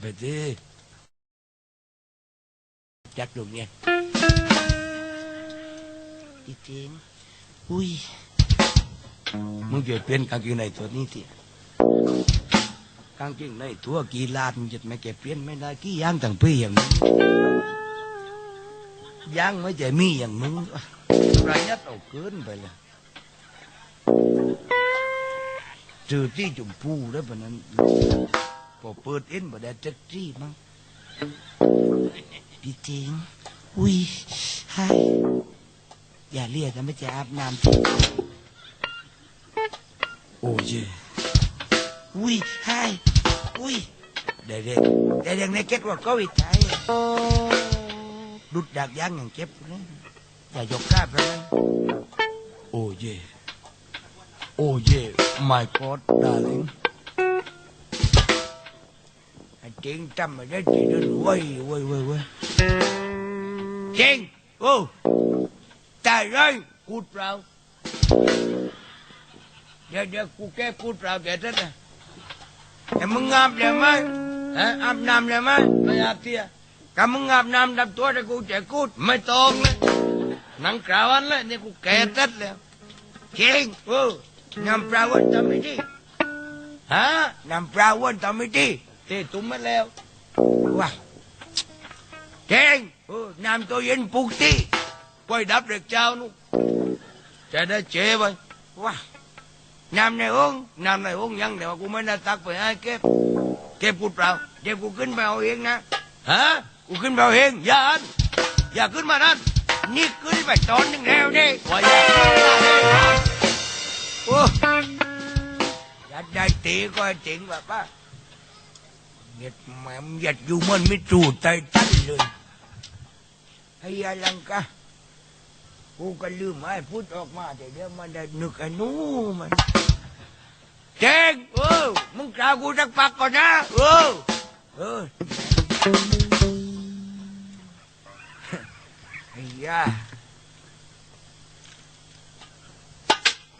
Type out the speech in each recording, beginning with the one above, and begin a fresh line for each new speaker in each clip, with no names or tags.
ไปดิจักลูกเนี่ย
จริงอุ้ย
มึงจะเปลี่ยนกางเกงในตัวนี้ทีกางเกงในตัวกี่ลาดมึงจะไม่แกเปลี่ยนไม่ได้กี่ย่างต่างปีอย่างนี้ย่างไม่จะมีอย่างมึงประหยัดเอาเกินไปเลยเจอที่จุ่มพูแล้วปะนั้น พอเปิดเอ็นบ่ได้จักจี้มั้ง
พี่จิงอุ้ยไฮอย่าเรียกกันไม่จะอาบน้ำ
โอ้ย
อุ้ยไฮอุ้ย
เด็กๆเด็กในเก็ตรถก็วิจัยดุดดักย่างอย่างเก็บนะอย่ายกกล้าไปนะโอ้ยโอ้ย my god darling เจริงจำไม่ได้จีนเว้ยเว้ยเว้ยเว้ยเจริงโอ้ตายเลยกูดเปล่าเดี๋ยวเดี๋ยวกูแก้กูดเปล่าเดี๋ยวท่านนะไอ้มึงอาบเลยไหมฮะอาบน้ำเลยไหมไม่อาบเที่ยถ้ามึงอาบน้ำดับตัวแต่กูจะกูดไม่ต้องเลยนังกราวันเลยนี่กูแก่ตัดแล้วเก่งโอ้น้ำปลาวันทำไม่ดีฮะน้ำปลาวันทำไม่ดี เตะตุ้มมาแล้วว้าเก่งโอ้น้ำตัวเย็นปลุกตีปล่อยดับเด็กเจ้านู่นจะได้เจ๊ไปว้าน้ำในห้องน้ำในห้องยังเดี๋ยวกูไม่ได้ตักไปให้เก็บเก็บกูเปล่าเดี๋ยวกูขึ้นไปเอาเองนะฮะกูขึ้นไปเอาเองอย่าอันอย่าขึ้นมานั่นนี่ขึ้นไปตอนหนึ่งแล้วนี่ว่าอย่าขึ้นมาเลยนะโอ้อย่าได้ตีก็ให้จริงแบบว่า เหยียดแหม่มเหยียดอยู่มันไม่จูดใจตั้นเลยให้ยาลังกากูก็ลืมไอ้พูดออกมาแต่เดี๋ยวมันได้นึกไอ้นู้มันเจ๊งเออมึงกล่าวกูสักปักก่อนนะเออเออไอ้ยา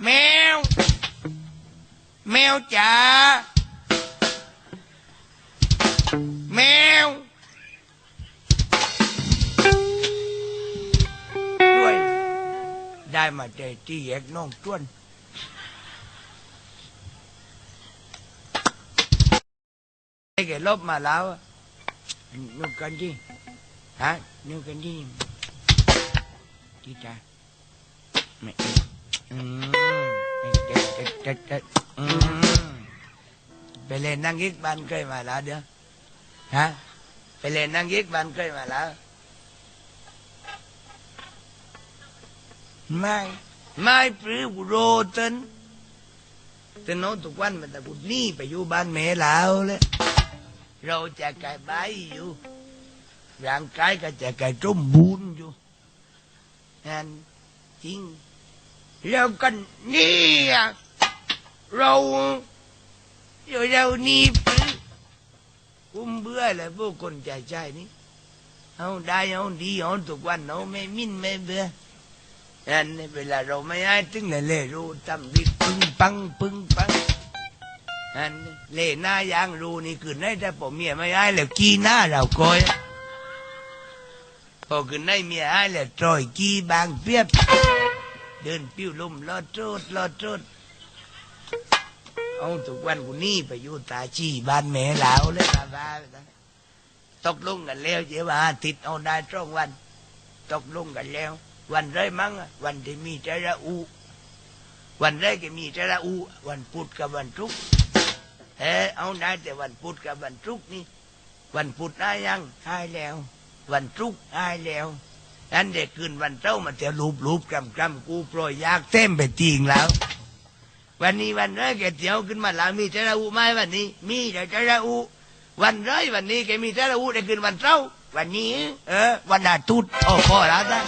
แมว แมวจ๋า แมว ด้วย ได้มาเจอที่แยกน้องต้วนไอ้แกลบมาแล้วอะนึกกันที่ฮะนึกกันที่ที่จ้าไม่อืมเด็ดเด็ดเด็ดเด็ดอืมไปเล่นนั่งยิกบ้านเคยมาแล้วเด้อ ฮะไปเล่นนั่งยิกบ้านเคยมาแล้ว ไม่ไม่ปรือกูโรตันแต่น้องทุกวันมันแต่กูหนี่ไปอยู่บ้านแม่แล้วเลยเราจะกายใบอยู่ร่างกายก็จะกายจมบูนอยู่นั่นจริงแล้วกันนี่เราอยู่เรานี่ป กุมเบื่อเลยพวกคนใจใจนี่เอาได้เอาดีเอาทุกวันเอาไม่มิ้นไม่เบื่ออันนี้เวลาเราไม่ให้ถึงเลยเลยรู้ทำริปึ้งปังปึ้งปังอันนี้เล่หน้ายางรูนี่คือในถ้าผมเมียไม่ให้แล้วกีหน้าเราคอยพอคือในเมียให้แล้วตรอยกีบางเปียบ เดินปิ้วลุ่มลอดโจดลอดโจด เอาทุกวันกูนี่ไปอยู่ตาชีบ้านแม่เหลาเลยตาบ้าไปนะตกลงกันแล้วเจ้าว่าติดเอาได้ตรงวัน ตกลงกันแล้ว วันไรมั้งวันที่มีจระอู วันไรก็มีจระอู วันพุธกับวันศุกเออเอาได้แต่วันพุธกับวันศุกนี่ วันพุธได้ยังได้แล้ว วันศุกร์ได้แล้วอันเด็กคืนวันเจ้ามันจะลูบลูบกำกำกูโปรยยากเต็มไปจริงแล้ว วันนี้วันแรแกเตียวขึ้นมาแล้วมีจระอุไหมวันนี้ มีแต่จระอุวันไรวันนี้แกมีจระอุได้คืนวันเท้าวันนี้ เออ วันอาทิตย์โอ้พอแล้วนะ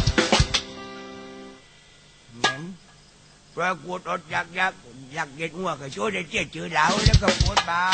เหม็นปรากฏอดอยากอยากอยากเด็ดงัวก็ช่วยได้เจี๊ยจือเหลาแล้วก็ปวดบา